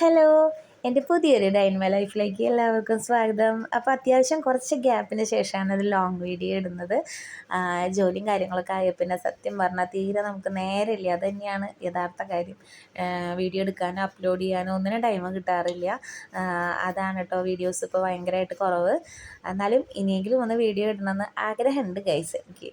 Hello എന്റെ പുതിയൊരു ഡൈൻമ ലൈഫിലേക്ക് എല്ലാവർക്കും സ്വാഗതം. അപ്പോൾ അത്യാവശ്യം കുറച്ച് ഗ്യാപ്പിന് ശേഷമാണ് ഒരു ലോങ് വീഡിയോ ഇടുന്നത്. ജോലിയും കാര്യങ്ങളൊക്കെ ആയ. പിന്നെ സത്യം പറഞ്ഞാൽ തീരെ നമുക്ക് നേരമില്ല. അത് തന്നെയാണ് യഥാർത്ഥ കാര്യം. വീഡിയോ എടുക്കാനോ അപ്ലോഡ് ചെയ്യാനോ ഒന്നിനും ടൈം കിട്ടാറില്ല. അതാണ് കേട്ടോ വീഡിയോസ് ഇപ്പോൾ ഭയങ്കരമായിട്ട് കുറവ്. എന്നാലും ഇനിയെങ്കിലും ഒന്ന് വീഡിയോ ഇടണമെന്ന് ആഗ്രഹമുണ്ട് ഗൈസ് എനിക്ക്.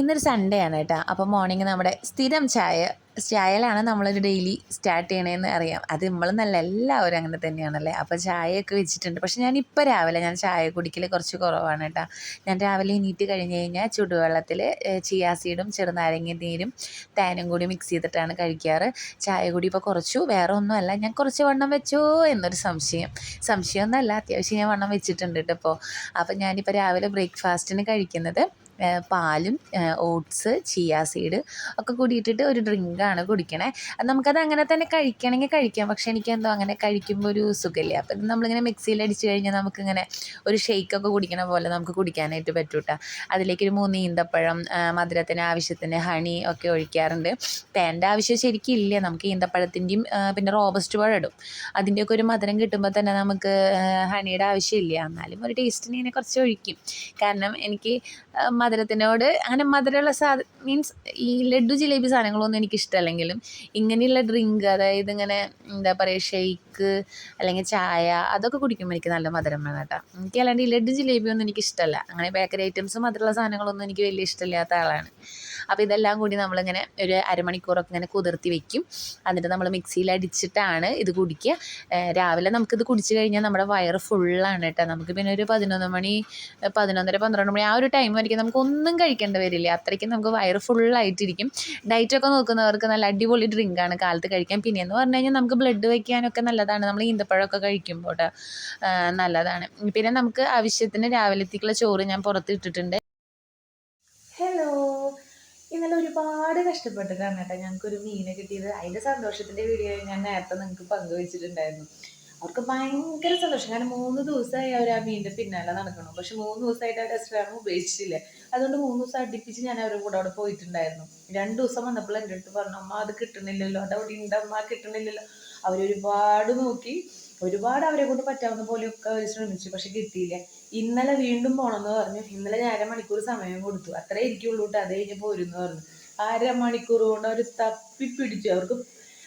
ഇന്നൊരു സൺഡേ ആണ് കേട്ടോ. അപ്പോൾ മോർണിംഗ് നമ്മുടെ സ്ഥിരം ചായ ചായയിലാണ് നമ്മളൊരു ഡെയിലി സ്റ്റാർട്ട് ചെയ്യണേന്ന് അറിയാം. അത് നമ്മളെന്നല്ല എല്ലാവരും അങ്ങനെ തന്നെയാണല്ലേ? അപ്പോൾ ചായയൊക്കെ വെച്ചിട്ടുണ്ട്. പക്ഷെ ഞാൻ ഇപ്പോൾ രാവിലെ ഞാൻ ചായ കുടിക്കൽ കുറച്ച് കുറവാണ് കേട്ടോ. ഞാൻ രാവിലെ എണീറ്റ് കഴിഞ്ഞ് കഴിഞ്ഞാൽ ചുടുവെള്ളത്തിൽ ചിയാ സീഡും ചെറുനാരങ്ങ നീരും തേനും കൂടി മിക്സ് ചെയ്തിട്ടാണ് കഴിക്കാറ്. ചായ കൂടി ഇപ്പോൾ കുറച്ചു വേറെ ഒന്നുമല്ല. ഞാൻ കുറച്ച് വണ്ണം വെച്ചോ എന്നൊരു സംശയം. സംശയമൊന്നുമല്ല. അത്യാവശ്യം ഞാൻ വണ്ണം വെച്ചിട്ടുണ്ട് കേട്ടോ അപ്പോൾ അപ്പോൾ ഞാനിപ്പോൾ രാവിലെ ബ്രേക്ക്ഫാസ്റ്റിന് കഴിക്കുന്നത് പാലും ഓട്സ് ചിയാ സീഡ് ഒക്കെ കൂടി ഇട്ടിട്ട് ഒരു ഡ്രിങ്കാണ് കുടിക്കണേ. അത് നമുക്കത് അങ്ങനെ തന്നെ കഴിക്കണമെങ്കിൽ കഴിക്കാം. പക്ഷേ എനിക്കെന്തോ അങ്ങനെ കഴിക്കുമ്പോൾ ഒരു സുഖമില്ല അപ്പം ഇത് നമ്മളിങ്ങനെ മിക്സിയിൽ അടിച്ച് കഴിഞ്ഞാൽ നമുക്കിങ്ങനെ ഒരു ഷെയ്ക്കൊക്കെ കുടിക്കണ പോലെ നമുക്ക് കുടിക്കാനായിട്ട് പറ്റും കേട്ടോ അതിലേക്ക് ഒരു മൂന്ന് ഈന്തപ്പഴം മധുരത്തിന് ആവശ്യത്തിന് ഹണി ഒക്കെ ഒഴിക്കാറുണ്ട്. തേന്റെ ആവശ്യം ശരിക്കും ഇല്ല. നമുക്ക് ഈന്തപ്പഴത്തിന്റെയും പിന്നെ റോബസ്റ്റ് പഴം ഇടും. അതിന്റെയൊക്കെ ഒരു മധുരം കിട്ടുമ്പോൾ തന്നെ നമുക്ക് ഹണിയുടെ ആവശ്യമില്ല എന്നാലും ഒരു ടേസ്റ്റിന് ഇങ്ങനെ കുറച്ച് ഒഴിക്കും. കാരണം എനിക്ക് മധുരത്തിനോട് അങ്ങനെ മധുരമുള്ള സാധ മീൻസ് ഈ ലഡു ജിലേബി സാധനങ്ങളൊന്നും എനിക്ക് ഇഷ്ടമല്ലെങ്കിലും ഇങ്ങനെയുള്ള ഡ്രിങ്ക് അതായത് ഇങ്ങനെ എന്താ പറയുക ഷെയ്ക്ക് അല്ലെങ്കിൽ ചായ അതൊക്കെ കുടിക്കുമ്പോൾ എനിക്ക് നല്ല മധുരം വേണം കേട്ടോ. എനിക്ക് അല്ലാണ്ട് ഈ ലഡു ജിലേബി ഒന്നും എനിക്ക് ഇഷ്ടമല്ല അങ്ങനെ ബേക്കറി ഐറ്റംസ് മധുരമുള്ള സാധനങ്ങളൊന്നും എനിക്ക് വലിയ ഇഷ്ടമില്ലാത്ത ആളാണ്. അപ്പോൾ ഇതെല്ലാം കൂടി നമ്മളിങ്ങനെ ഒരു അരമണിക്കൂറൊക്കെ ഇങ്ങനെ കുതിർത്തി വെക്കും. എന്നിട്ട് നമ്മൾ മിക്സിയിൽ അടിച്ചിട്ടാണ് ഇത് കുടിക്കുക. രാവിലെ നമുക്കിത് കുടിച്ചു കഴിഞ്ഞാൽ നമ്മുടെ വയറ് ഫുള്ളാണ് കേട്ടോ. നമുക്ക് പിന്നെ ഒരു പതിനൊന്ന് മണി പതിനൊന്നര പന്ത്രണ്ട് മണി ആ ഒരു ടൈം വരയ്ക്കും നമുക്ക് ഒന്നും കഴിക്കേണ്ടി വരില്ല. അത്രയ്ക്കും നമുക്ക് വയറ് ഫുള്ളായിട്ടിരിക്കും ഡയറ്റൊക്കെ നോക്കുന്നവർക്ക് നല്ല അടിപൊളി ഡ്രിങ്കാണ് കാലത്ത് കഴിക്കാൻ. പിന്നെ എന്ന് പറഞ്ഞു കഴിഞ്ഞാൽ നമുക്ക് ബ്ലഡ് വയ്ക്കാനൊക്കെ നല്ലതാണ്. നമ്മൾ ഈന്തപ്പഴമൊക്കെ കഴിക്കുമ്പോൾ നല്ലതാണ്. പിന്നെ നമുക്ക് ആവശ്യത്തിന് രാവിലത്തേക്കുള്ള ചോറ് ഞാൻ പുറത്ത് ഇട്ടിട്ടുണ്ട്. ഹലോ ഇന്നലെ ഒരുപാട് കഷ്ടപ്പെട്ടിട്ടാണ് കേട്ടോ ഞങ്ങൾക്ക് ഒരു മീനെ കിട്ടിയത്. അതിന്റെ സന്തോഷത്തിന്റെ വീഡിയോ ഞാൻ നേരത്തെ നിങ്ങൾക്ക് പങ്കുവച്ചിട്ടുണ്ടായിരുന്നു. അവർക്ക് ഭയങ്കര സന്തോഷം. കാരണം മൂന്ന് ദിവസമായി അവർ ആ മീനിന്റെ പിന്നാലെ നടക്കണം പക്ഷെ മൂന്ന് ദിവസമായിട്ട് ആ റെസ്റ്റോറന്റ് ഉപേക്ഷിച്ചില്ല. അതുകൊണ്ട് മൂന്ന് ദിവസം അടുപ്പിച്ച് ഞാൻ അവരുടെ കൂടെ അവിടെ പോയിട്ടുണ്ടായിരുന്നു. രണ്ട് ദിവസം വന്നപ്പോൾ എന്റെ അടുത്ത് പറഞ്ഞു അമ്മ അത് കിട്ടണില്ലല്ലോ. അത് അവിടെ ഉണ്ട്. അമ്മ കിട്ടണില്ലല്ലോ. അവരൊരുപാട് നോക്കി. ഒരുപാട് അവരെ കൊണ്ട് പറ്റാവുന്ന പോലെയൊക്കെ അവർ ശ്രമിച്ചു. പക്ഷെ കിട്ടിയില്ല. ഇന്നലെ വീണ്ടും പോണമെന്ന് പറഞ്ഞു. ഇന്നലെ ഞാൻ അരമണിക്കൂർ സമയം കൊടുത്തു. അത്രേ ഇരിക്കുള്ളൂ കേട്ടോ അത് കഴിഞ്ഞ് പോരുന്ന് പറഞ്ഞു. അരമണിക്കൂർ കൊണ്ട് അവർ തപ്പി പിടിച്ചു അവർക്ക്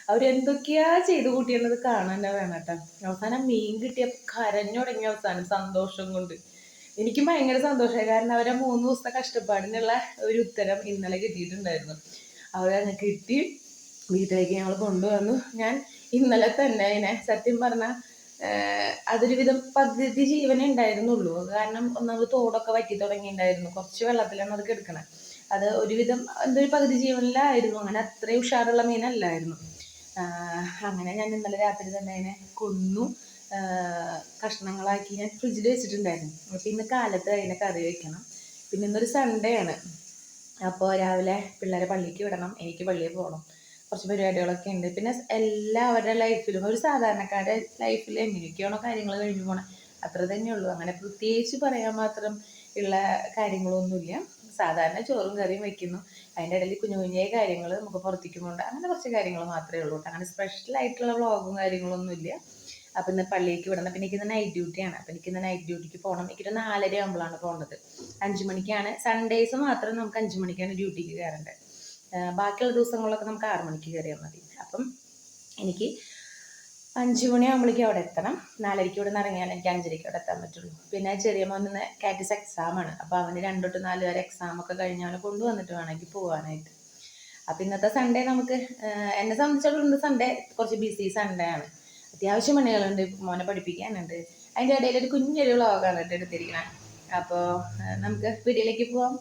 അവരെന്തൊക്കെയാ ചെയ്തു കൂട്ടിയെന്നത് കാണാൻ തന്നെ വേണം കേട്ടോ. അവസാനം മീൻ കിട്ടിയ കരഞ്ഞുടങ്ങി അവസാനം സന്തോഷം കൊണ്ട്. എനിക്ക് ഭയങ്കര സന്തോഷമായി. കാരണം അവരെ മൂന്ന് ദിവസത്തെ കഷ്ടപ്പാടിനുള്ള ഒരു ഉത്തരം ഇന്നലെ കിട്ടിയിട്ടുണ്ടായിരുന്നു. അവരങ്ങ് കിട്ടി. വീട്ടിലേക്ക് ഞങ്ങൾ കൊണ്ടുവന്നു. ഞാൻ ഇന്നലെ തന്നെ അതിനെ സത്യം പറഞ്ഞാൽ അതൊരു വിധം പകുതി ജീവനേ ഉണ്ടായിരുന്നുള്ളൂ. കാരണം ഒന്നാമത് തോടൊക്കെ വറ്റി തുടങ്ങിയിട്ടുണ്ടായിരുന്നു. കുറച്ച് വെള്ളത്തിലാണ് അത് കിടക്കണത് അത് ഒരുവിധം എന്തോ ഒരു പകുതി ജീവനിലായിരുന്നു. അങ്ങനെ അത്രയും ഉഷാറുള്ള മീനല്ലായിരുന്നു. അങ്ങനെ ഞാൻ ഇന്നലെ രാത്രി തന്നെ അതിനെ കൊന്നു. കഷ്ണങ്ങളാക്കി ഞാൻ ഫ്രിഡ്ജിൽ വെച്ചിട്ടുണ്ടായിരുന്നു. അപ്പോൾ ഇന്ന് കാലത്ത് അതിനെ കറി വെക്കണം. പിന്നെ ഇന്നൊരു സൺഡേ ആണ്. അപ്പോൾ രാവിലെ പിള്ളേരെ പള്ളിക്ക് വിടണം. എനിക്ക് പള്ളിയിൽ പോകണം കുറച്ച് പരിപാടികളൊക്കെ ഉണ്ട്. പിന്നെ എല്ലാവരുടെ ലൈഫിലും ഒരു സാധാരണക്കാരുടെ ലൈഫിൽ എങ്ങനെയൊക്കെയാണോ കാര്യങ്ങൾ കഴിഞ്ഞു പോകണം അത്ര തന്നെയുള്ളൂ അങ്ങനെ പ്രത്യേകിച്ച് പറയാൻ മാത്രം ഉള്ള കാര്യങ്ങളൊന്നുമില്ല. സാധാരണ ചോറും കറിയും വെക്കുന്നു. അതിന്റെ ഇടയിൽ കുഞ്ഞു കുഞ്ഞേ കാര്യങ്ങൾ നമുക്ക് പുറത്തേക്ക് അങ്ങനെ കുറച്ച് കാര്യങ്ങൾ മാത്രമേ ഉള്ളൂ അങ്ങനെ സ്പെഷ്യൽ ആയിട്ടുള്ള വ്ളോഗും കാര്യങ്ങളൊന്നുമില്ല. അപ്പം ഇന്ന് പള്ളിക്ക് വിടണം. പിന്നെ എനിക്കിന്ന് നൈറ്റ് ഡ്യൂട്ടിയാണ് അപ്പം എനിക്കിന്ന് നൈറ്റ് ഡ്യൂട്ടിക്ക് പോകണം. എനിക്കൊരു നാലര ആകുമ്പോഴാണ് പോകേണ്ടത്. അഞ്ച് മണിക്കാണ്. സൺഡേസ് മാത്രം നമുക്ക് അഞ്ച് മണിക്കാണ് ഡ്യൂട്ടിക്ക് കയറേണ്ടത്. ബാക്കിയുള്ള ദിവസങ്ങളിലൊക്കെ നമുക്ക് ആറു മണിക്ക് കയറിയാൽ മതി. അപ്പം എനിക്ക് അഞ്ച് മണിയാകുമ്പോഴേക്കും അവിടെ എത്തണം. നാലരയ്ക്ക് ഇവിടെ നിന്ന് ഇറങ്ങിയാൽ എനിക്ക് അഞ്ചരയ്ക്ക് അവിടെ എത്താൻ പറ്റുള്ളൂ. പിന്നെ ചെറിയ മോനിന്ന് കാറ്റിസ് എക്സാമാണ് അപ്പോൾ അവന് രണ്ട് തൊട്ട് നാല് വരെ എക്സാമൊക്കെ കഴിഞ്ഞ് അവനെ കൊണ്ടുവന്നിട്ട് വേണമെങ്കിൽ പോകാനായിട്ട് അപ്പം ഇന്നത്തെ സൺഡേ നമുക്ക് എന്നെ സംബന്ധിച്ചിടത്തോളം സൺഡേ കുറച്ച് ബിസി സൺഡേ ആണ്. അത്യാവശ്യം പണികളുണ്ട് മോനെ പഠിപ്പിക്കാനുണ്ട്. അതിന്റെ ഇടയിൽ ഒരു കുഞ്ഞൊരു വ്ളോഗാണ് കേട്ടോ അപ്പോൾ നമുക്ക് വീഡിയോയിലേക്ക് പോവാം.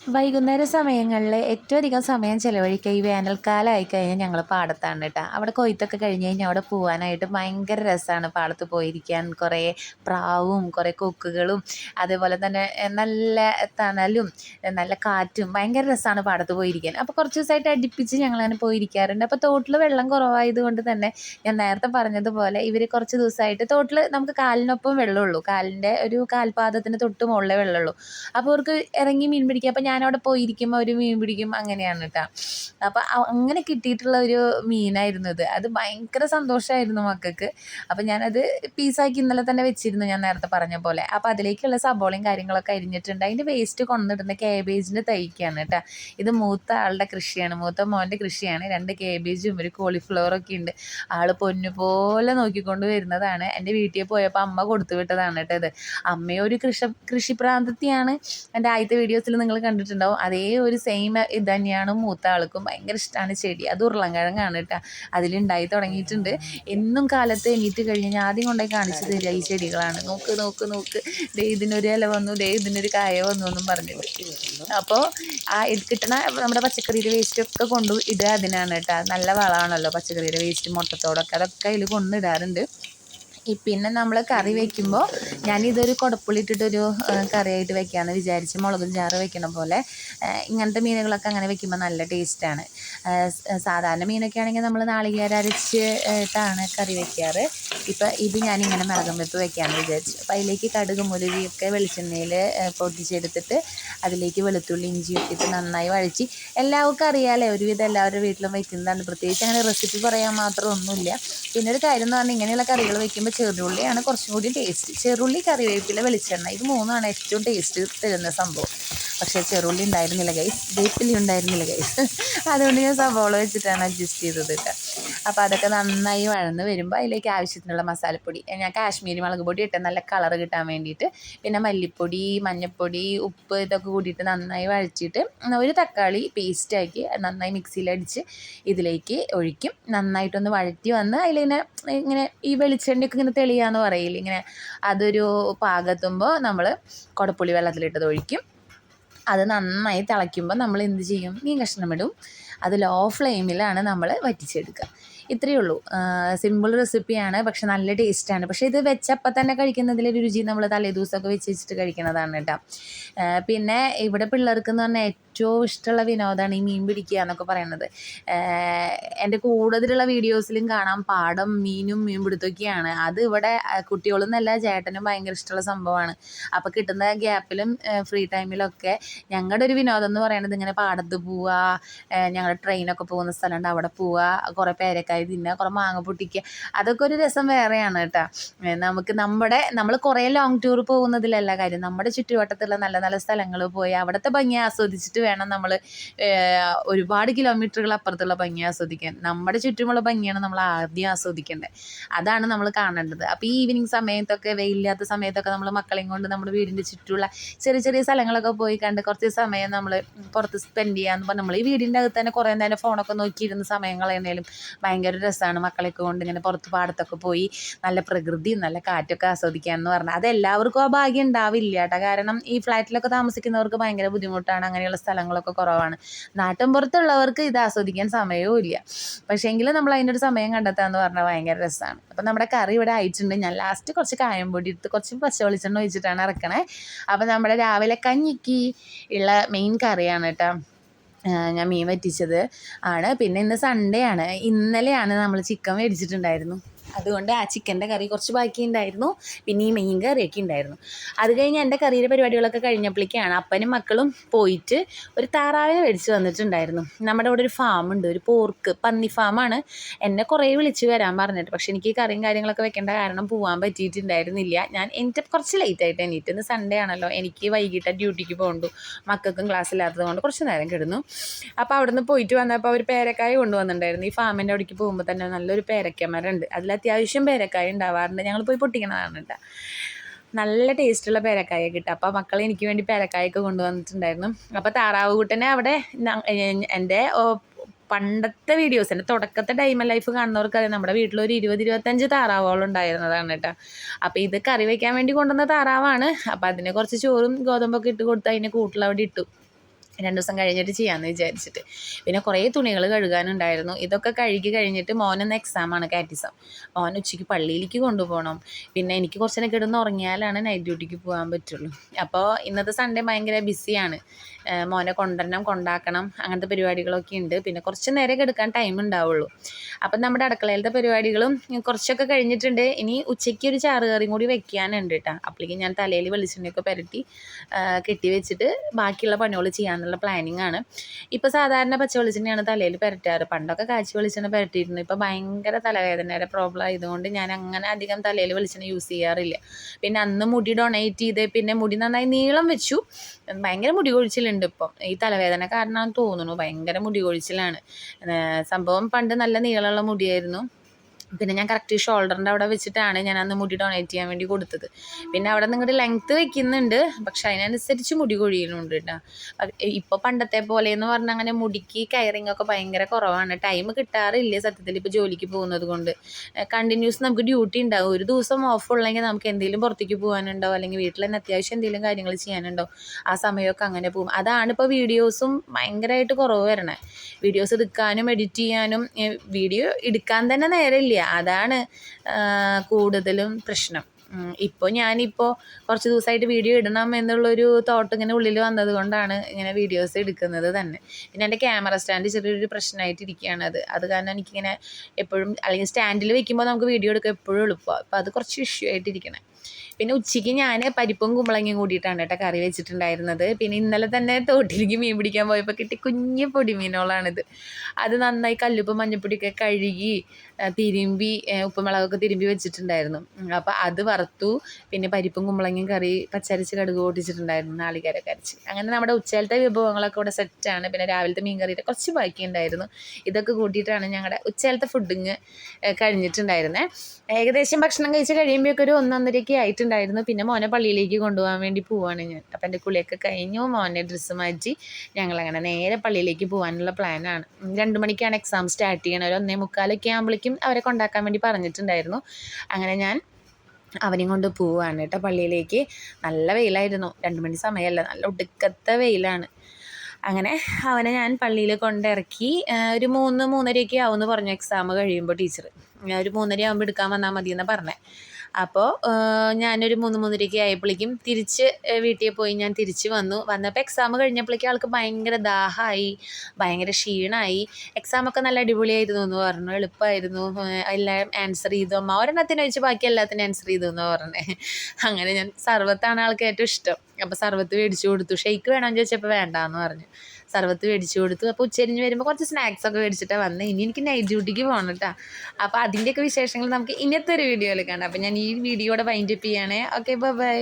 വൈകുന്നേര സമയങ്ങളിൽ ഏറ്റവും അധികം സമയം ചിലവഴിക്കുക ഈ വേനൽക്കാലമായി കഴിഞ്ഞാൽ ഞങ്ങൾ പാടത്താണ് കേട്ടോ അവിടെ കൊയ്ത്തൊക്കെ കഴിഞ്ഞ് കഴിഞ്ഞാൽ അവിടെ പോകാനായിട്ട് ഭയങ്കര രസമാണ് പാടത്ത് പോയിരിക്കാൻ. കുറേ പ്രാവും കുറേ കൊക്കുകളും അതേപോലെ തന്നെ നല്ല തണലും നല്ല കാറ്റും ഭയങ്കര രസമാണ് പാടത്ത് പോയിരിക്കാൻ. അപ്പോൾ കുറച്ച് ദിവസമായിട്ട് അടുപ്പിച്ച് ഞങ്ങളങ്ങനെ പോയിരിക്കാറുണ്ട്. അപ്പോൾ തോട്ടിൽ വെള്ളം കുറവായതുകൊണ്ട് തന്നെ ഞാൻ നേരത്തെ പറഞ്ഞതുപോലെ ഇവർ കുറച്ച് ദിവസമായിട്ട് തോട്ടിൽ നമുക്ക് കാലിനൊപ്പം വെള്ളമുള്ളൂ കാലിന്റെ ഒരു കാൽപാദത്തിന് തൊട്ട് മുകളിലെ വെള്ളമുള്ളൂ അപ്പോൾ അവർക്ക് ഇറങ്ങി മീൻ പിടിക്കുക അപ്പോൾ ഞാനവിടെ പോയിരിക്കുമ്പോൾ അവർ മീൻ പിടിക്കും അങ്ങനെയാണ് കേട്ടോ അപ്പോൾ അങ്ങനെ കിട്ടിയിട്ടുള്ള ഒരു മീനായിരുന്നു അത് അത് ഭയങ്കര സന്തോഷമായിരുന്നു മക്കൾക്ക്. അപ്പോൾ ഞാനത് പീസാക്കി ഇന്നലെ തന്നെ വെച്ചിരുന്നു ഞാൻ നേരത്തെ പറഞ്ഞ പോലെ. അപ്പോൾ അതിലേക്കുള്ള സബോളയും കാര്യങ്ങളൊക്കെ അരിഞ്ഞിട്ടുണ്ട്. അതിന്റെ വേസ്റ്റ് കൊണ്ടിടുന്ന കേബേജിന്റെ തൈക്കാണ് കേട്ടോ ഇത് മൂത്ത ആളുടെ കൃഷിയാണ്. മൂത്ത മോന്റെ കൃഷിയാണ്. രണ്ട് കേബേജും ഒരു കോളിഫ്ലവറൊക്കെ ഉണ്ട്. ആൾ പൊന്നുപോലെ നോക്കിക്കൊണ്ട് വരുന്നതാണ്. എന്റെ വീട്ടിൽ പോയപ്പോൾ അമ്മ കൊടുത്തു വിട്ടതാണ് കേട്ടോ ഇത്. അമ്മയൊരു കൃഷി കൃഷിപ്രാന്തത്തിയാണ് എന്റെ ആദ്യത്തെ വീഡിയോസിൽ നിങ്ങൾ കണ്ടിട്ടുണ്ടാവും. അതേ ഒരു സെയിം ഇത് തന്നെയാണ് മൂത്ത ആൾക്കും ഭയങ്കര ഇഷ്ടമാണ് ചെടി. അത് ഉരുളൻകിഴങ്ങാണ് കേട്ടോ. അതിലുണ്ടായി തുടങ്ങിയിട്ടുണ്ട്. എന്നും കാലത്ത് എണീറ്റ് കഴിഞ്ഞ് ഞാൻ ആദ്യം കൊണ്ടുപോയി കാണിച്ചു തരിക ഈ ചെടികളാണ്. നോക്ക് നോക്ക് നോക്ക്. ദേ ഇതിനൊരു ഇല വന്നു ദേ ഇതിനൊരു കായ വന്നു എന്നും പറഞ്ഞിട്ട്. അപ്പോൾ ആ ഇത് കിട്ടണ നമ്മുടെ പച്ചക്കറിയുടെ വേസ്റ്റ് ഒക്കെ കൊണ്ടു ഇടുക അതിനാണ് കേട്ടോ. നല്ല വളമാണല്ലോ പച്ചക്കറിയുടെ വേസ്റ്റ് മുട്ടത്തോടൊക്കെ. അതൊക്കെ അതിൽ കൊണ്ടിടാറുണ്ട് പിന്നെ നമ്മൾ കറി വെക്കുമ്പോൾ ഞാനിതൊരു കുടപ്പുള്ളിട്ടിട്ടൊരു കറിയായിട്ട് വെക്കാമെന്ന് വിചാരിച്ച് മുളകും ചാറ് വെക്കണ പോലെ ഇങ്ങനത്തെ മീനുകളൊക്കെ അങ്ങനെ വെക്കുമ്പോൾ നല്ല ടേസ്റ്റാണ്. സാധാരണ മീനൊക്കെ ആണെങ്കിൽ നമ്മൾ നാളികേരം അരച്ച് ഇട്ടാണ് കറി വെക്കാറ്. ഇപ്പം ഇത് ഞാനിങ്ങനെ മിളകും വെപ്പ് വെക്കാമെന്ന് വിചാരിച്ചു. അപ്പോൾ അതിലേക്ക് കടുക് മുരുകിയൊക്കെ വെളിച്ചെണ്ണയിൽ പൊട്ടിച്ചെടുത്തിട്ട് അതിലേക്ക് വെളുത്തുള്ളി ഇഞ്ചി ഇട്ട് നന്നായി വഴറ്റി. എല്ലാവർക്കും അറിയാമല്ലേ ഒരുവിധം എല്ലാവരുടെ വീട്ടിലും വയ്ക്കുന്നതാണ്. പ്രത്യേകിച്ച് അങ്ങനെ റെസിപ്പി പറയാൻ മാത്രം ഒന്നുമില്ല. പിന്നെ ഒരു കാര്യം എന്ന് പറഞ്ഞാൽ ഇങ്ങനെയുള്ള കറികൾ വെക്കുമ്പോൾ ചെറുള്ളിയാണ് കുറച്ചും കൂടി ടേസ്റ്റ് ചെറുള്ളി കറിവേപ്പില വെളിച്ചെണ്ണ ഇത് മൂന്നാണ് ഏറ്റവും ടേസ്റ്റ് തരുന്ന സംഭവം. പക്ഷേ ചെറുള്ളി ഉണ്ടായിരുന്നില്ല ഗൈസ് വേപ്പിലി ഉണ്ടായിരുന്നില്ല ഗൈസ് അതുകൊണ്ട് ഞാൻ സവോള വെച്ചിട്ടാണ് അഡ്ജസ്റ്റ് ചെയ്തത് കേട്ടോ അപ്പോൾ അതൊക്കെ നന്നായി വഴന്ന് വരുമ്പോൾ അതിലേക്ക് ആവശ്യത്തിനുള്ള മസാലപ്പൊടി ഞാൻ കാശ്മീരി മുളക് പൊടി ഇട്ട് നല്ല കളർ കിട്ടാൻ വേണ്ടിയിട്ട് പിന്നെ മല്ലിപ്പൊടി മഞ്ഞൾപ്പൊടി ഉപ്പ് ഇതൊക്കെ കൂടിയിട്ട് നന്നായി വഴച്ചിട്ട് ഒരു തക്കാളി പേസ്റ്റാക്കി നന്നായി മിക്സിയിലടിച്ച് ഇതിലേക്ക് ഒഴിക്കും. നന്നായിട്ടൊന്ന് വഴറ്റി വന്ന് അതിലിങ്ങനെ ഇങ്ങനെ ഈ വെളിച്ചെണ്ണയൊക്കെ ഇങ്ങനെ തെളിയാന്ന് പറയില്ല ഇങ്ങനെ അതൊരു പാകത്തുമ്പോൾ നമ്മൾ കുടപ്പുളി വെള്ളത്തിലിട്ടത് ഒഴിക്കും. അത് നന്നായി തിളയ്ക്കുമ്പോൾ നമ്മൾ എന്ത് ചെയ്യും? മീൻ കഷ്ണം ഇടും. അത് ലോ ഫ്ലെയിമിലാണ് നമ്മൾ വറ്റിച്ചെടുക്കുക. ഇത്രയേ ഉള്ളൂ. സിമ്പിൾ റെസിപ്പിയാണ് പക്ഷെ നല്ല ടേസ്റ്റാണ് പക്ഷേ ഇത് വെച്ചപ്പം തന്നെ കഴിക്കുന്നതിലൊരു രുചി നമ്മൾ തലേ ദിവസമൊക്കെ വെച്ച് വെച്ചിട്ട് കഴിക്കുന്നതാണ് കേട്ടോ. പിന്നെ ഇവിടെ പിള്ളേർക്ക് എന്ന് പറഞ്ഞാൽ ഏറ്റവും ഇഷ്ടമുള്ള വിനോദമാണ് ഈ മീൻ പിടിക്കുക എന്നൊക്കെ പറയുന്നത് എന്റെ കൂടുതലുള്ള വീഡിയോസിലും കാണാം പാടം മീനും മീൻ പിടുത്തൊക്കെയാണ് അത് ഇവിടെ കുട്ടികളെന്നല്ല ചേട്ടനും ഭയങ്കര ഇഷ്ടമുള്ള സംഭവമാണ്. അപ്പോൾ കിട്ടുന്ന ഗ്യാപ്പിലും ഫ്രീ ടൈമിലൊക്കെ ഞങ്ങളുടെ ഒരു വിനോദം എന്ന് പറയുന്നത് ഇങ്ങനെ പാടത്ത് പോവുക ഞങ്ങളുടെ ട്രെയിനൊക്കെ പോകുന്ന സ്ഥലമുണ്ട് അവിടെ പോവുക കുറേ പേരക്കായി തിന്നുക കുറേ മാങ്ങ പൊട്ടിക്കുക. അതൊക്കെ ഒരു രസം വേറെയാണ് കേട്ടോ. നമുക്ക് നമ്മുടെ നമ്മൾ കുറേ ലോങ് ടൂർ പോകുന്നതിലല്ല കാര്യം. നമ്മുടെ ചുറ്റുവട്ടത്തുള്ള നല്ല നല്ല സ്ഥലങ്ങൾ പോയി അവിടുത്തെ ഭംഗി ആസ്വദിച്ചിട്ട് വേണം നമ്മൾ ഒരുപാട് കിലോമീറ്ററുകൾ അപ്പുറത്തുള്ള ഭംഗി ആസ്വദിക്കാൻ. നമ്മുടെ ചുറ്റുമുള്ള ഭംഗിയാണ് നമ്മൾ ആദ്യം ആസ്വദിക്കേണ്ടത്. അതാണ് നമ്മൾ കാണേണ്ടത്. അപ്പോൾ ഈ ഈവനിങ് സമയത്തൊക്കെ വെയിലില്ലാത്ത സമയത്തൊക്കെ നമ്മൾ മക്കളെയും കൊണ്ട് നമ്മുടെ വീടിന്റെ ചുറ്റുമുള്ള ചെറിയ ചെറിയ സ്ഥലങ്ങളൊക്കെ പോയി കണ്ട് കുറച്ച് സമയം നമ്മൾ പുറത്ത് സ്പെൻഡ് ചെയ്യാന്ന് പറഞ്ഞാൽ നമ്മൾ ഈ വീടിന്റെ അകത്ത് തന്നെ കുറേ നേരം ഫോണൊക്കെ നോക്കിയിരുന്ന സമയം ഭയങ്കര രസമാണ് മക്കളെയൊക്കെ കൊണ്ട് ഇങ്ങനെ പുറത്ത് പാടത്തൊക്കെ പോയി നല്ല പ്രകൃതിയും നല്ല കാറ്റൊക്കെ ആസ്വദിക്കുക എന്ന് പറഞ്ഞാൽ അത് എല്ലാവർക്കും ആ ഭാഗ്യം ഉണ്ടാവില്ല കേട്ടോ കാരണം ഈ ഫ്ലാറ്റിലൊക്കെ താമസിക്കുന്നവർക്ക് ഭയങ്കര ബുദ്ധിമുട്ടാണ്. അങ്ങനെയുള്ള സ്ഥലങ്ങളൊക്കെ കുറവാണ്. നാട്ടിൻ പുറത്തുള്ളവർക്ക് ഇത് ആസ്വദിക്കാൻ സമയവും ഇല്ല. പക്ഷേ എങ്കിലും നമ്മൾ അതിനൊരു സമയം കണ്ടെത്താന്ന് പറഞ്ഞാൽ ഭയങ്കര രസമാണ് അപ്പം നമ്മുടെ കറി ഇവിടെ അയച്ചിട്ടുണ്ട് ഞാൻ ലാസ്റ്റ് കുറച്ച് കായം പൊടി എടുത്ത് കുറച്ച് പച്ച വെളിച്ചെണ്ണ ഒഴിച്ചിട്ടാണ് ഇറക്കണേ അപ്പം നമ്മുടെ രാവിലെ കഞ്ഞിക്ക് ഉള്ള മെയിൻ കറിയാണ് കേട്ടോ ഞാൻ മീൻ വറ്റിച്ചത് ആണ്. പിന്നെ ഇന്ന് സൺഡേ ആണ്. ഇന്നലെയാണ് നമ്മൾ ചിക്കൻ മേടിച്ചിട്ടുണ്ടായിരുന്നു. അതുകൊണ്ട് ആ ചിക്കന്റെ കറി കുറച്ച് ബാക്കി ഉണ്ടായിരുന്നു പിന്നെ ഈ മീൻ കറിയൊക്കെ ഉണ്ടായിരുന്നു. അത് കഴിഞ്ഞ് എന്റെ കറിയുടെ പരിപാടികളൊക്കെ കഴിഞ്ഞപ്പോഴേക്കാണ് അപ്പനും മക്കളും പോയിട്ട് ഒരു താറാവിനെ മേടിച്ച് വന്നിട്ടുണ്ടായിരുന്നു. നമ്മുടെ അവിടെ ഒരു ഫാമുണ്ട് ഒരു പോർക്ക് പന്നി ഫാമാണ്. എന്നെ കുറേ വിളിച്ച് വരാൻ പറഞ്ഞിട്ട് പക്ഷേ എനിക്ക് കറിയും കാര്യങ്ങളൊക്കെ വെക്കേണ്ട കാരണം പോകാൻ പറ്റിയിട്ടുണ്ടായിരുന്നില്ല. ഞാൻ എന്റെ കുറച്ച് ലേറ്റ് ആയിട്ട് എണീറ്റ് ഇന്ന് സൺഡേ ആണല്ലോ. എനിക്ക് വൈകിട്ട് ഡ്യൂട്ടിക്ക് പോകണ്ടു. മക്കൾക്കും ക്ലാസ് ഇല്ലാത്തത് കൊണ്ട് കുറച്ച് നേരം കിടന്നു. അപ്പോൾ അവിടെ നിന്ന് പോയിട്ട് വന്നപ്പോൾ അവർ പേരക്കായ കൊണ്ടുവന്നിട്ടുണ്ടായിരുന്നു. ഈ ഫാമിന്റെ അവിടേക്ക് പോകുമ്പോൾ തന്നെ നല്ലൊരു പേരക്ക മരമുണ്ട് അതിൽ അത്യാവശ്യം പേരക്കായ ഉണ്ടാവാറുണ്ട്. ഞങ്ങൾ പോയി പൊട്ടിക്കണതാണ് കേട്ടോ. നല്ല ടേസ്റ്റുള്ള പേരക്കായ കിട്ടും. അപ്പോൾ മക്കൾ എനിക്ക് വേണ്ടി പേരക്കായൊക്കെ കൊണ്ടുവന്നിട്ടുണ്ടായിരുന്നു. അപ്പോൾ താറാവ് കൂട്ടനെ അവിടെ എന്റെ പണ്ടത്തെ വീഡിയോസ് എന്റെ തുടക്കത്തെ ഡൈമ ലൈഫ് കാണുന്നവർക്ക് അറിയാം നമ്മുടെ വീട്ടിലൊരു ഇരുപത് ഇരുപത്തഞ്ച് താറാവുകൾ ഉണ്ടായിരുന്നതാണ് കേട്ടോ. അപ്പോൾ ഇത് കറി വയ്ക്കാൻ വേണ്ടി കൊണ്ടുവന്ന താറാവാണ്. അപ്പോൾ അതിനെ കുറച്ച് ചോറും ഗോതമ്പൊക്കെ ഇട്ട് കൊടുത്ത് അതിനെ കൂട്ടിൽ അവിടെ ഇട്ടു. രണ്ട് ദിവസം കഴിഞ്ഞിട്ട് ചെയ്യാമെന്ന് വിചാരിച്ചിട്ട്. പിന്നെ കുറേ തുണികൾ കഴുകാനുണ്ടായിരുന്നു. ഇതൊക്കെ കഴുകി കഴിഞ്ഞിട്ട് മോനെന്ന് എക്സാമാണ് കാറ്റിസം. മോൻ ഉച്ചയ്ക്ക് പള്ളിയിലേക്ക് കൊണ്ടുപോകണം. പിന്നെ എനിക്ക് കുറച്ച് നേരം കിടന്ന് ഉറങ്ങിയാലാണ് നൈറ്റ് ഡ്യൂട്ടിക്ക് പോകാൻ പറ്റുള്ളൂ. അപ്പോൾ ഇന്നത്തെ സൺഡേ ഭയങ്കര ബിസിയാണ് മോനെ കൊണ്ടുവരണം കൊണ്ടാക്കണം അങ്ങനത്തെ പരിപാടികളൊക്കെ ഉണ്ട്. പിന്നെ കുറച്ച് നേരം കിടക്കാൻ ടൈം ഉണ്ടാവുള്ളൂ. അപ്പം നമ്മുടെ അടുക്കളയിലത്തെ പരിപാടികളും കുറച്ചൊക്കെ കഴിഞ്ഞിട്ടുണ്ട്. ഇനി ഉച്ചയ്ക്ക് ഒരു ചാറ് കറിയും കൂടി വെക്കാനുണ്ട് കേട്ടോ അപ്പോഴേക്കും ഞാൻ തലയിൽ വെളിച്ചെണ്ണയൊക്കെ പുരട്ടി കെട്ടി വെച്ചിട്ട് ബാക്കിയുള്ള പണികൾ ചെയ്യാനുള്ള പ്ലാനിങ് ആണ്. ഇപ്പോൾ സാധാരണ പച്ച വെളിച്ചെണ്ണയാണ് തലയിൽ പുരട്ടാറ്. പണ്ടൊക്കെ കാച്ചി വെളിച്ചെണ്ണ പുരട്ടിയിരുന്നു. ഇപ്പോൾ ഭയങ്കര തലവേദനയുടെ പ്രോബ്ലം ആയതുകൊണ്ട് ഞാൻ അങ്ങനെ അധികം തലയിൽ വെളിച്ചെണ്ണ യൂസ് ചെയ്യാറില്ല. പിന്നെ അന്ന് മുടി ഡൊണേറ്റ് ചെയ്ത് പിന്നെ മുടി നന്നായി നീളം വെച്ചു. ഭയങ്കര മുടി കൊഴിച്ചിലുണ്ട് ഇപ്പം. ഈ തലവേദന കാരണമാണെന്ന് തോന്നുന്നു. ഭയങ്കര മുടി കൊഴിച്ചിലാണ്. സംഭവം പണ്ട് നല്ല നീളമുള്ള മുടിയായിരുന്നു. പിന്നെ ഞാൻ കറക്റ്റ് ഷോൾഡറിന്റെ അവിടെ വെച്ചിട്ടാണ് ഞാൻ അന്ന് മുടി ഡൊണേറ്റ് ചെയ്യാൻ വേണ്ടി കൊടുത്തത്. പിന്നെ അവിടെ നിങ്ങളുടെ ലെങ്ത്ത് വെക്കുന്നുണ്ട്. പക്ഷെ അതിനനുസരിച്ച് മുടി കൊഴിയുന്നുണ്ട് കേട്ടോ ഇപ്പോൾ പണ്ടത്തെ പോലെ എന്ന് പറഞ്ഞാൽ അങ്ങനെ മുടിക്ക് കയറിങ് ഒക്കെ ഭയങ്കര കുറവാണ്. ടൈം കിട്ടാറില്ല സത്യത്തിൽ ഇപ്പോൾ ജോലിക്ക് പോകുന്നത് കൊണ്ട്. കണ്ടിന്യൂസ് നമുക്ക് ഡ്യൂട്ടി ഉണ്ടാവും. ഒരു ദിവസം ഓഫ് ഉള്ളെങ്കിൽ നമുക്ക് എന്തെങ്കിലും പുറത്തേക്ക് പോകാനുണ്ടോ? അല്ലെങ്കിൽ വീട്ടിൽ തന്നെ അത്യാവശ്യം എന്തെങ്കിലും കാര്യങ്ങൾ ചെയ്യാനുണ്ടോ? ആ സമയമൊക്കെ അങ്ങനെ പോകും. അതാണ് ഇപ്പോൾ വീഡിയോസും ഭയങ്കരമായിട്ട് കുറവ് വരണേ. വീഡിയോസ് എടുക്കാനും എഡിറ്റ് ചെയ്യാനും വീഡിയോ എടുക്കാൻ തന്നെ നേരമില്ല. അതാണ് കൂടുതലും പ്രശ്നം. ഇപ്പോൾ ഞാനിപ്പോൾ കുറച്ച് ദിവസമായിട്ട് വീഡിയോ ഇടണം എന്നുള്ളൊരു തോട്ട് ഇങ്ങനെ ഉള്ളിൽ വന്നത് കൊണ്ടാണ് ഇങ്ങനെ വീഡിയോസ് എടുക്കുന്നത് തന്നെ. പിന്നെ എന്റെ ക്യാമറ സ്റ്റാൻഡ് ചെറിയൊരു പ്രശ്നമായിട്ട് ഇരിക്കുകയാണ് അത്. അത് കാരണം എനിക്കിങ്ങനെ എപ്പോഴും അല്ലെങ്കിൽ സ്റ്റാൻഡിൽ വെക്കുമ്പോൾ നമുക്ക് വീഡിയോ എടുക്കാൻ എപ്പോഴും എളുപ്പമാണ് അപ്പോൾ അത് കുറച്ച് ഇഷ്യൂ ആയിട്ടിരിക്കണേ പിന്നെ ഉച്ചയ്ക്ക് ഞാൻ പരിപ്പും കുമ്പളങ്ങയും കൂടിയിട്ടാണ് കേട്ടോ കറി വെച്ചിട്ടുണ്ടായിരുന്നത്. പിന്നെ ഇന്നലെ തന്നെ തോട്ടിലേക്ക് മീൻ പിടിക്കാൻ പോയപ്പോൾ കിട്ടി കുഞ്ഞു പൊടിമീനുകളാണിത്. അത് നന്നായി കല്ലുപ്പ് മഞ്ഞപ്പൊടിയൊക്കെ കഴുകി തിരുമ്പി ഉപ്പുമുളകൊക്കെ തിരുമ്പി വെച്ചിട്ടുണ്ടായിരുന്നു. അപ്പോൾ അത് പിന്നെ പരിപ്പും കുമ്പളങ്ങയും കറി പച്ചരച്ച് കടുക് പൊട്ടിച്ചിട്ടുണ്ടായിരുന്നു നാളികേരൊക്കെ അരച്ച്. അങ്ങനെ നമ്മുടെ ഉച്ചയിലത്തെ വിഭവങ്ങളൊക്കെ ഇവിടെ സെറ്റാണ് പിന്നെ രാവിലത്തെ മീൻ കറിയുടെ കുറച്ച് ബാക്കി ഉണ്ടായിരുന്നു ഇതൊക്കെ കൂട്ടിയിട്ടാണ് ഞങ്ങളുടെ ഉച്ചയിലത്തെ ഫുഡിങ് കഴിഞ്ഞിട്ടുണ്ടായിരുന്നത് ഏകദേശം ഭക്ഷണം കഴിച്ച് കഴിയുമ്പോഴൊക്കെ ഒരു ഒന്നൊന്നരയ്ക്ക് ആയിട്ടുണ്ടായിരുന്നു. പിന്നെ മോനെ പള്ളിയിലേക്ക് കൊണ്ടുപോകാൻ വേണ്ടി പോവാണ് ഞാൻ. അപ്പം എന്റെ കുളിയൊക്കെ കഴിഞ്ഞു. മോനെ ഡ്രസ്സ് മാറ്റി ഞങ്ങളങ്ങനെ നേരെ പള്ളിയിലേക്ക് പോകാനുള്ള പ്ലാനാണ് രണ്ട് മണിക്കാണ് എക്സാം സ്റ്റാർട്ട് ചെയ്യണത്. ഒരു ഒന്നേ മുക്കാലൊക്കെ ആകുമ്പോഴേക്കും അവരെ കൊണ്ടാക്കാൻ വേണ്ടി പറഞ്ഞിട്ടുണ്ടായിരുന്നു. അങ്ങനെ ഞാൻ അവനെയും കൊണ്ട് പോവാണ് കേട്ടോ പള്ളിയിലേക്ക്. നല്ല വെയിലായിരുന്നു. രണ്ട് മണി സമയമല്ല. നല്ല ഒടുക്കത്തെ വെയിലാണ്. അങ്ങനെ അവനെ ഞാൻ പള്ളിയിൽ കൊണ്ടിറക്കി ഒരു മൂന്ന് മൂന്നരയൊക്കെ ആവുമെന്ന് പറഞ്ഞു. എക്സാം കഴിയുമ്പോൾ ടീച്ചർ ഒരു മൂന്നര ആകുമ്പോൾ എടുക്കാൻ വന്നാൽ മതി എന്ന് പറഞ്ഞേ. അപ്പോൾ ഞാനൊരു മൂന്ന് മൂന്നരയ്ക്ക് ആയപ്പോഴേക്കും തിരിച്ച് വീട്ടിൽ പോയി ഞാൻ തിരിച്ച് വന്നു. വന്നപ്പോൾ എക്സാം കഴിഞ്ഞപ്പോഴേക്കും ആൾക്ക് ഭയങ്കര ദാഹമായി ഭയങ്കര ക്ഷീണമായി എക്സാമൊക്കെ നല്ല അടിപൊളിയായിരുന്നു എന്ന് പറഞ്ഞു എളുപ്പമായിരുന്നു എല്ലാം ആൻസർ ചെയ്തു. അമ്മ ഒരെണ്ണത്തിന് വെച്ച് ബാക്കി എല്ലാത്തിനും ആൻസർ ചെയ്തു എന്ന് പറഞ്ഞേ. അങ്ങനെ ഞാൻ സർവത്താണ് ആൾക്ക് ഏറ്റവും ഇഷ്ടം. അപ്പോൾ സർവത്ത് മേടിച്ചു കൊടുത്തു. ഷെയ്ക്ക് വേണമെന്ന് ചോദിച്ചപ്പോൾ വേണ്ടാന്ന് പറഞ്ഞു. സർവത്ത് മേടിച്ചു കൊടുത്തു. അപ്പോൾ ഉച്ചരിഞ്ഞ് വരുമ്പോൾ കുറച്ച് സ്നാക്സ് ഒക്കെ മേടിച്ചിട്ടാണ് വന്നത് ഇനി എനിക്ക് നൈറ്റ് ഡ്യൂട്ടിക്ക് പോകണം കേട്ടോ അപ്പോൾ അതിന്റെയൊക്കെ വിശേഷങ്ങൾ നമുക്ക് ഇന്നത്തെ ഒരു വീഡിയോയിൽ കാണാം. അപ്പോൾ ഞാൻ ഈ വീഡിയോയുടെ വൈൻഡപ്പ് ചെയ്യണേ. Okay bye